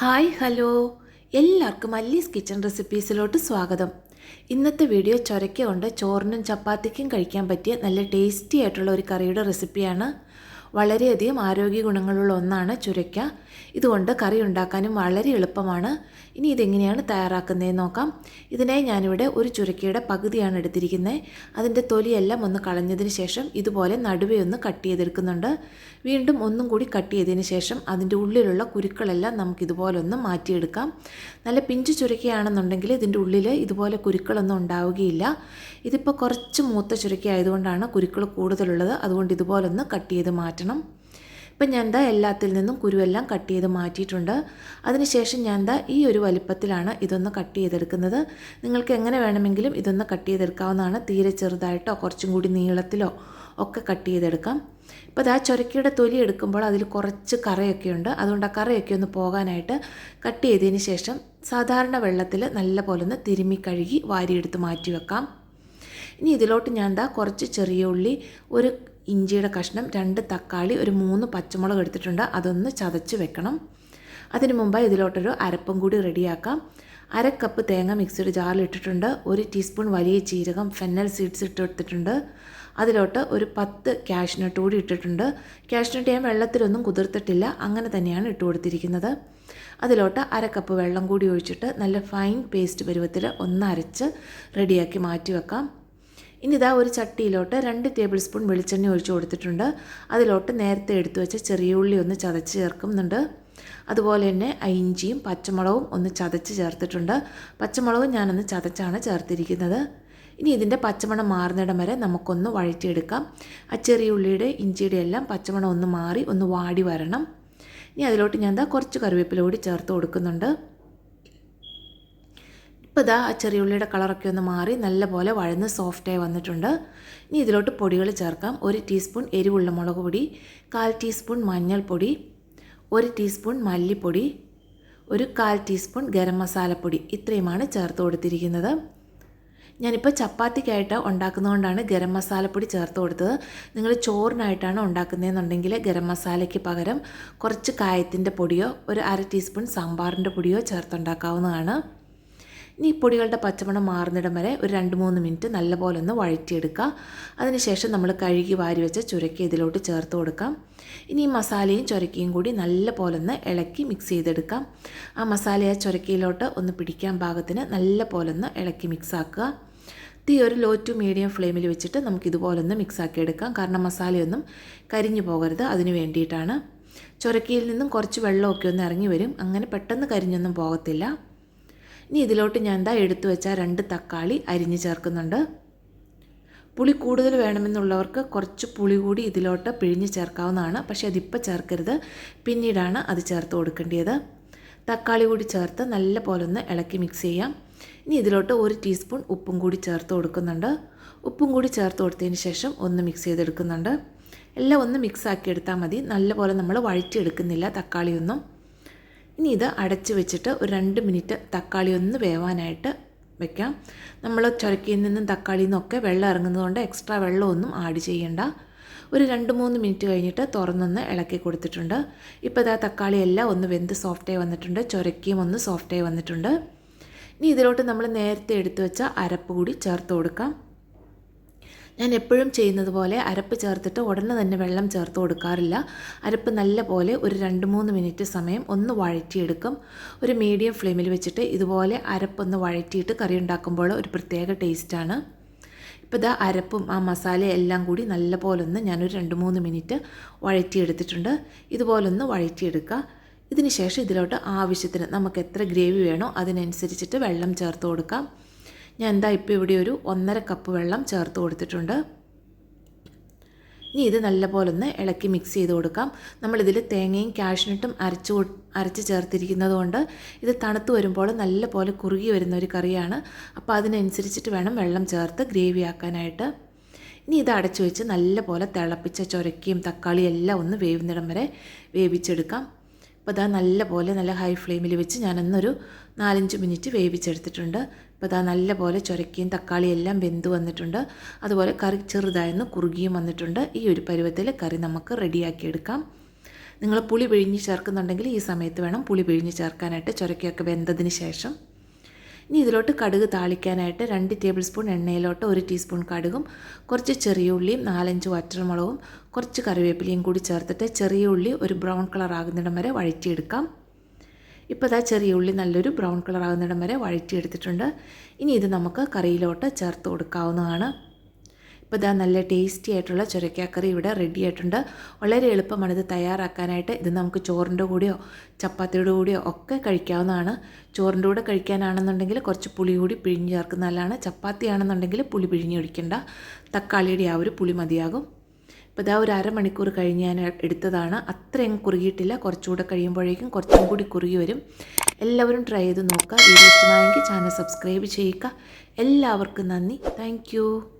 Hi hello. എല്ലാവർക്കും അല്ലീസ് kitchen റെസിപ്പീസിലോട്ട് സ്വാഗതം. ഇന്നത്തെ വീഡിയോ ചൊരയ്ക്ക കൊണ്ട് ചോറിനും ചപ്പാത്തിക്കും കഴിക്കാൻ പറ്റിയ നല്ല ടേസ്റ്റി ആയിട്ടുള്ള ഒരു കറിയുടെ റെസിപ്പിയാണ്. വളരെയധികം ആരോഗ്യ ഗുണങ്ങളുള്ള ഒന്നാണ് ചുരക്ക ഇതുകൊണ്ട് കറി ഉണ്ടാക്കാനും വളരെ എളുപ്പമാണ്. ഇനി ഇതെങ്ങനെയാണ് തയ്യാറാക്കുന്നതെന്ന് നോക്കാം. ഇതിനായി ഞാനിവിടെ ഒരു ചുരക്കയുടെ പകുതിയാണ് എടുത്തിരിക്കുന്നത്. അതിന്റെ തൊലിയെല്ലാം ഒന്ന് കളഞ്ഞതിന് ശേഷം ഇതുപോലെ നടുവേ ഒന്ന് കട്ട് ചെയ്തെടുക്കുന്നുണ്ട്. വീണ്ടും ഒന്നും കൂടി കട്ട് ചെയ്തതിന് ശേഷം അതിന്റെ ഉള്ളിലുള്ള കുരുക്കളെല്ലാം നമുക്ക് ഇതുപോലെ ഒന്ന് മാറ്റിയെടുക്കാം. നല്ല പിഞ്ച് ചുരക്കയാണെന്നുണ്ടെങ്കിൽ ഇതിന്റെ ഉള്ളിൽ ഇതുപോലെ കുരുക്കളൊന്നും ഉണ്ടാവുകയില്ല. ഇതിപ്പോൾ കുറച്ച് മൂത്ത ചുരക്ക ആയതുകൊണ്ടാണ് കുരുക്കൾ കൂടുതലുള്ളത്. അതുകൊണ്ട് ഇതുപോലൊന്ന് കട്ട് ചെയ്ത് മാറ്റണം. ഇപ്പം ഞാൻ എന്താ എല്ലാത്തിൽ നിന്നും കുരുവെല്ലാം കട്ട് ചെയ്ത് മാറ്റിയിട്ടുണ്ട്. അതിനുശേഷം ഞാൻ എന്താ ഈ ഒരു വലിപ്പത്തിലാണ് ഇതൊന്ന് കട്ട് ചെയ്തെടുക്കുന്നത്. നിങ്ങൾക്ക് എങ്ങനെ വേണമെങ്കിലും ഇതൊന്ന് കട്ട് ചെയ്തെടുക്കാവുന്നതാണ്. തീരെ ചെറുതായിട്ടോ കുറച്ചും കൂടി നീളത്തിലോ ഒക്കെ കട്ട് ചെയ്തെടുക്കാം. ഇപ്പോൾ ആ ചുരക്കിയുടെ തൊലി എടുക്കുമ്പോൾ അതിൽ കുറച്ച് കറയൊക്കെ ഉണ്ട്. അതുകൊണ്ട് ആ കറയൊക്കെ ഒന്ന് പോകാനായിട്ട് കട്ട് ചെയ്തതിന് ശേഷം സാധാരണ വെള്ളത്തിൽ നല്ല പോലെ ഒന്ന് തിരുമ്മി കഴുകി വാരിയെടുത്ത് മാറ്റി വെക്കാം ഇനി ഇതിലോട്ട് ഞാൻ എന്താ കുറച്ച് ചെറിയ ഉള്ളി ഒരു ഇഞ്ചിയുടെ കഷ്ണം രണ്ട് തക്കാളി ഒരു മൂന്ന് പച്ചമുളക് എടുത്തിട്ടുണ്ട്. അതൊന്ന് ചതച്ച് വെക്കണം. അതിന് മുമ്പായി ഇതിലോട്ടൊരു അരപ്പും കൂടി റെഡിയാക്കാം. അര കപ്പ് തേങ്ങ മിക്സിയുടെ ജാറിൽ ഇട്ടിട്ടുണ്ട്. ഒരു ടീസ്പൂൺ വലിയ ജീരകം ഫെന്നൽ സീഡ്സ് ഇട്ടെടുത്തിട്ടുണ്ട് അതിലോട്ട് ഒരു പത്ത് ക്യാഷ്നട്ട് കൂടി ഇട്ടിട്ടുണ്ട്. ക്യാഷ്നട്ട് ഞാൻ വെള്ളത്തിലൊന്നും കുതിർത്തിട്ടില്ല. അങ്ങനെ തന്നെയാണ് ഇട്ട് കൊടുത്തിരിക്കുന്നത്. അതിലോട്ട് അര കപ്പ് വെള്ളം കൂടി ഒഴിച്ചിട്ട് നല്ല ഫൈൻ പേസ്റ്റ് പരുവത്തിൽ ഒന്ന് അരച്ച് റെഡിയാക്കി മാറ്റി വെക്കാം. ഇനി ഇതാ ഒരു ചട്ടിയിലോട്ട് രണ്ട് ടേബിൾ സ്പൂൺ വെളിച്ചെണ്ണ ഒഴിച്ച് കൊടുത്തിട്ടുണ്ട്. അതിലോട്ട് നേരത്തെ എടുത്തു വെച്ച ചെറിയ ഉള്ളി ഒന്ന് ചതച്ച് ചേർക്കുന്നുണ്ട്. അതുപോലെ തന്നെ ഇഞ്ചിയും പച്ചമുളകും ഒന്ന് ചതച്ച് ചേർത്തിട്ടുണ്ട്. പച്ചമുളകും ഞാനൊന്ന് ചതച്ചാണ് ചേർത്തിരിക്കുന്നത്. ഇനി ഇതിന്റെ പച്ചമണം മാറുന്നിടം വരെ നമുക്കൊന്ന് വഴറ്റിയെടുക്കാം. ആ ചെറിയ ഉള്ളിയുടെ ഇഞ്ചിയുടെ എല്ലാം പച്ചമണം ഒന്ന് മാറി ഒന്ന് വാടി വരണം. ഇനി അതിലോട്ട് ഞാൻ എന്താ കുറച്ച് കറിവേപ്പില കൂടി ചേർത്ത് കൊടുക്കുന്നുണ്ട്. ഇപ്പോൾ ഇതാ ആ ചെറിയുള്ളിയുടെ കളറൊക്കെ ഒന്ന് മാറി നല്ലപോലെ വഴന്ന് സോഫ്റ്റായി വന്നിട്ടുണ്ട്. ഇനി ഇതിലോട്ട് പൊടികൾ ചേർക്കാം. ഒരു ടീസ്പൂൺ എരിവുള്ള മുളക് പൊടി കാൽ ടീസ്പൂൺ മഞ്ഞൾപ്പൊടി ഒരു ടീസ്പൂൺ മല്ലിപ്പൊടി ഒരു കാൽ ടീസ്പൂൺ ഗരം മസാലപ്പൊടി ഇത്രയുമാണ് ചേർത്ത് കൊടുത്തിരിക്കുന്നത്. ഞാനിപ്പോൾ ചപ്പാത്തിക്കായിട്ട് ഉണ്ടാക്കുന്നതുകൊണ്ടാണ് ഗരം മസാലപ്പൊടി ചേർത്ത് കൊടുത്തത്. നിങ്ങൾ ചോറിനായിട്ടാണ് ഉണ്ടാക്കുന്നതെന്നുണ്ടെങ്കിൽ ഗരം മസാലയ്ക്ക് പകരം കുറച്ച് കായത്തിന്റെ പൊടിയോ ഒരു അര ടീസ്പൂൺ സാമ്പാറിന്റെ പൊടിയോ ചേർത്തുണ്ടാക്കാവുന്നതാണ് ഇനി പൊടികളുടെ പച്ചമണം മാറുന്നിടം വരെ ഒരു രണ്ട് മൂന്ന് മിനിറ്റ് നല്ലപോലെ ഒന്ന് വഴറ്റിയെടുക്കുക. അതിനുശേഷം നമ്മൾ കഴുകി വാരി വെച്ച് ചുരക്കി ഇതിലോട്ട് ചേർത്ത് കൊടുക്കാം. ഇനി ഈ മസാലയും ചുരക്കിയും കൂടി നല്ലപോലെ ഒന്ന് ഇളക്കി മിക്സ് ചെയ്തെടുക്കാം. ആ മസാല ആ ചുരക്കിയിലോട്ട് ഒന്ന് പിടിക്കാൻ പാകത്തിന് നല്ലപോലെ ഒന്ന് ഇളക്കി മിക്സ് ആക്കുക. തീ ഒരു ലോ ടു മീഡിയം ഫ്ലെയിമിൽ വെച്ചിട്ട് നമുക്ക് ഇതുപോലെ ഒന്ന് മിക്സ് ആക്കി എടുക്കാം. കാരണം മസാലയൊന്നും കരിഞ്ഞു പോകരുത്. അതിന് വേണ്ടിയിട്ടാണ്. ചുരക്കിയിൽ നിന്നും കുറച്ച് വെള്ളമൊക്കെ ഒന്ന് ഇറങ്ങി വരും. അങ്ങനെ പെട്ടെന്ന് കരിഞ്ഞൊന്നും പോകത്തില്ല. ഇനി ഇതിലോട്ട് ഞാൻ എന്താ എടുത്തു വെച്ച രണ്ട് തക്കാളി അരിഞ്ഞ് ചേർക്കുന്നുണ്ട്. പുളി കൂടുതൽ വേണമെന്നുള്ളവർക്ക് കുറച്ച് പുളി കൂടി ഇതിലോട്ട് പിഴിഞ്ഞ് ചേർക്കാവുന്നതാണ്. പക്ഷേ അതിപ്പോൾ ചേർക്കരുത്. പിന്നീടാണ് അത് ചേർത്ത് കൊടുക്കേണ്ടത് തക്കാളി കൂടി ചേർത്ത് നല്ല പോലെ ഒന്ന് ഇളക്കി മിക്സ് ചെയ്യാം. ഇനി ഇതിലോട്ട് ഒരു ടീസ്പൂൺ ഉപ്പും കൂടി ചേർത്ത് കൊടുക്കുന്നുണ്ട്. ഉപ്പും കൂടി ചേർത്ത് കൊടുത്തതിന് ശേഷം ഒന്ന് മിക്സ് ചെയ്തെടുക്കുന്നുണ്ട്. എല്ലാം ഒന്ന് മിക്സ് ആക്കി എടുത്താൽ മതി. നല്ലപോലെ നമ്മൾ വഴറ്റിയെടുക്കുന്നില്ല തക്കാളിയൊന്നും. ഇനി ഇത് അടച്ചു വെച്ചിട്ട് ഒരു രണ്ട് മിനിറ്റ് തക്കാളി ഒന്ന് വേവാനായിട്ട് വെക്കാം. നമ്മൾ ചുരക്കിയിൽ നിന്നും തക്കാളിയിൽ നിന്നൊക്കെ വെള്ളം ഇറങ്ങുന്നതുകൊണ്ട് എക്സ്ട്രാ വെള്ളമൊന്നും ആഡ് ചെയ്യേണ്ട. ഒരു രണ്ട് മൂന്ന് മിനിറ്റ് കഴിഞ്ഞിട്ട് തുറന്നൊന്ന് ഇളക്കി കൊടുത്തിട്ടുണ്ട്. ഇപ്പോൾ ഇതാ തക്കാളി എല്ലാം ഒന്ന് വെന്ത് സോഫ്റ്റായി വന്നിട്ടുണ്ട്. ചുരക്കിയും ഒന്ന് സോഫ്റ്റായി വന്നിട്ടുണ്ട്. ഇനി ഇതിലോട്ട് നമ്മൾ നേരത്തെ എടുത്തു വെച്ച അരപ്പ് കൂടി ചേർത്ത് കൊടുക്കാം. ഞാൻ എപ്പോഴും ചെയ്യുന്നത് പോലെ അരപ്പ് ചേർത്തിട്ട് ഉടനെ തന്നെ വെള്ളം ചേർത്ത് കൊടുക്കാറില്ല. അരപ്പ് നല്ല പോലെ ഒരു രണ്ട് മൂന്ന് മിനിറ്റ് സമയം ഒന്ന് വഴറ്റിയെടുക്കും. ഒരു മീഡിയം ഫ്ലെയിമിൽ വെച്ചിട്ട് ഇതുപോലെ അരപ്പൊന്ന് വഴറ്റിയിട്ട് കറി ഉണ്ടാക്കുമ്പോൾ ഒരു പ്രത്യേക ടേസ്റ്റാണ് ഇപ്പോൾ ഇതാ അരപ്പും ആ മസാലയും എല്ലാം കൂടി നല്ല പോലെ ഒന്ന് ഞാനൊരു രണ്ട് മൂന്ന് മിനിറ്റ് വഴറ്റിയെടുത്തിട്ടുണ്ട്. ഇതുപോലൊന്ന് വഴറ്റിയെടുക്കുക. ഇതിന് ശേഷം ഇതിലോട്ട് ആവശ്യത്തിന് നമുക്ക് എത്ര ഗ്രേവി വേണോ അതിനനുസരിച്ചിട്ട് വെള്ളം ചേർത്ത് കൊടുക്കാം. ഞാൻ എന്താ ഇപ്പോൾ ഇവിടെ ഒരു ഒന്നര കപ്പ് വെള്ളം ചേർത്ത് കൊടുത്തിട്ടുണ്ട്. ഇനി ഇത് നല്ലപോലെ ഒന്ന് ഇളക്കി മിക്സ് ചെയ്ത് കൊടുക്കാം. നമ്മളിതിൽ തേങ്ങയും കാഷ്നട്ടും അരച്ച് അരച്ച് ചേർത്തിരിക്കുന്നത് കൊണ്ട് ഇത് തണുത്ത് വരുമ്പോൾ നല്ല പോലെ കുറുകി വരുന്ന ഒരു കറിയാണ്. അപ്പോൾ അതിനനുസരിച്ചിട്ട് വേണം വെള്ളം ചേർത്ത് ഗ്രേവി ആക്കാനായിട്ട്. ഇനി ഇത് അടച്ചു വെച്ച് നല്ല പോലെ തിളപ്പിച്ച ചുരക്കയും തക്കാളിയും എല്ലാം ഒന്ന് വേവുന്നിടം വരെ വേവിച്ചെടുക്കാം. അപ്പോൾ അതാ നല്ല പോലെ നല്ല ഹൈ ഫ്ലെയിമിൽ വെച്ച് ഞാനൊന്നൊരു നാലഞ്ച് മിനിറ്റ് വേവിച്ചെടുത്തിട്ടുണ്ട്. അപ്പോൾ അതാ നല്ല പോലെ ചുരക്കിയും തക്കാളിയും എല്ലാം വെന്ത് വന്നിട്ടുണ്ട്. അതുപോലെ കറി ചെറുതായിരുന്നു കുറുകിയും വന്നിട്ടുണ്ട്. ഈ ഒരു പരുവത്തിൽ കറി നമുക്ക് റെഡിയാക്കി എടുക്കാം. നിങ്ങൾ പുളി പിഴിഞ്ഞ് ചേർക്കുന്നുണ്ടെങ്കിൽ ഈ സമയത്ത് വേണം പുളി പിഴിഞ്ഞ് ചേർക്കാനായിട്ട് ചുരക്കിയൊക്കെ വെന്തതിന് ശേഷം. ഇനി ഇതിലോട്ട് കടുക് താളിക്കാനായിട്ട് രണ്ട് ടേബിൾ സ്പൂൺ എണ്ണയിലോട്ട് ഒരു ടീസ്പൂൺ കടുകും കുറച്ച് ചെറിയ ഉള്ളിയും നാലഞ്ച് വറ്റൽമുളകും കുറച്ച് കറിവേപ്പിലയും കൂടി ചേർത്തിട്ട് ചെറിയ ഉള്ളി ഒരു ബ്രൗൺ കളർ ആകുന്നിടം വരെ വഴറ്റിയെടുക്കാം. ഇപ്പോൾ ഇതാ ചെറിയ ഉള്ളി നല്ലൊരു ബ്രൗൺ കളർ ആകുന്നിടം വരെ വഴറ്റിയെടുത്തിട്ടുണ്ട്. ഇനി ഇത് നമുക്ക് കറിയിലോട്ട് ചേർത്ത് കൊടുക്കാവുന്നതാണ്. ഇപ്പോൾ ഇതാ നല്ല ടേസ്റ്റി ആയിട്ടുള്ള ചുരക്കാക്കറി ഇവിടെ റെഡി ആയിട്ടുണ്ട്. വളരെ എളുപ്പമാണ് ഇത് തയ്യാറാക്കാനായിട്ട്. ഇത് നമുക്ക് ചോറിന്റെ കൂടെയോ ചപ്പാത്തിയുടെ കൂടെയോ ഒക്കെ കഴിക്കാവുന്നതാണ്. ചോറിന്റെ കൂടെ കഴിക്കാനാണെന്നുണ്ടെങ്കിൽ കുറച്ച് പുളി കൂടി പിഴിഞ്ഞ് ചേർക്കുന്ന നല്ലതാണ്. ചപ്പാത്തി ആണെന്നുണ്ടെങ്കിൽ പുളി പിഴിഞ്ഞ് ഒഴിക്കേണ്ട. തക്കാളിയുടെ ആ ഒരു പുളി മതിയാകും. ഇപ്പോൾ ഇതാ ഒരു അരമണിക്കൂർ കഴിഞ്ഞ് ഞാൻ എടുത്തതാണ്. അത്രയും കുറുകിയിട്ടില്ല. കുറച്ചുകൂടെ കഴിയുമ്പോഴേക്കും കുറച്ചും കൂടി കുറുകി വരും. എല്ലാവരും ട്രൈ ചെയ്ത് നോക്കുക. വീഡിയോ ഇഷ്ടമായെങ്കിൽ ചാനൽ സബ്സ്ക്രൈബ് ചെയ്യുക. എല്ലാവർക്കും നന്ദി. താങ്ക്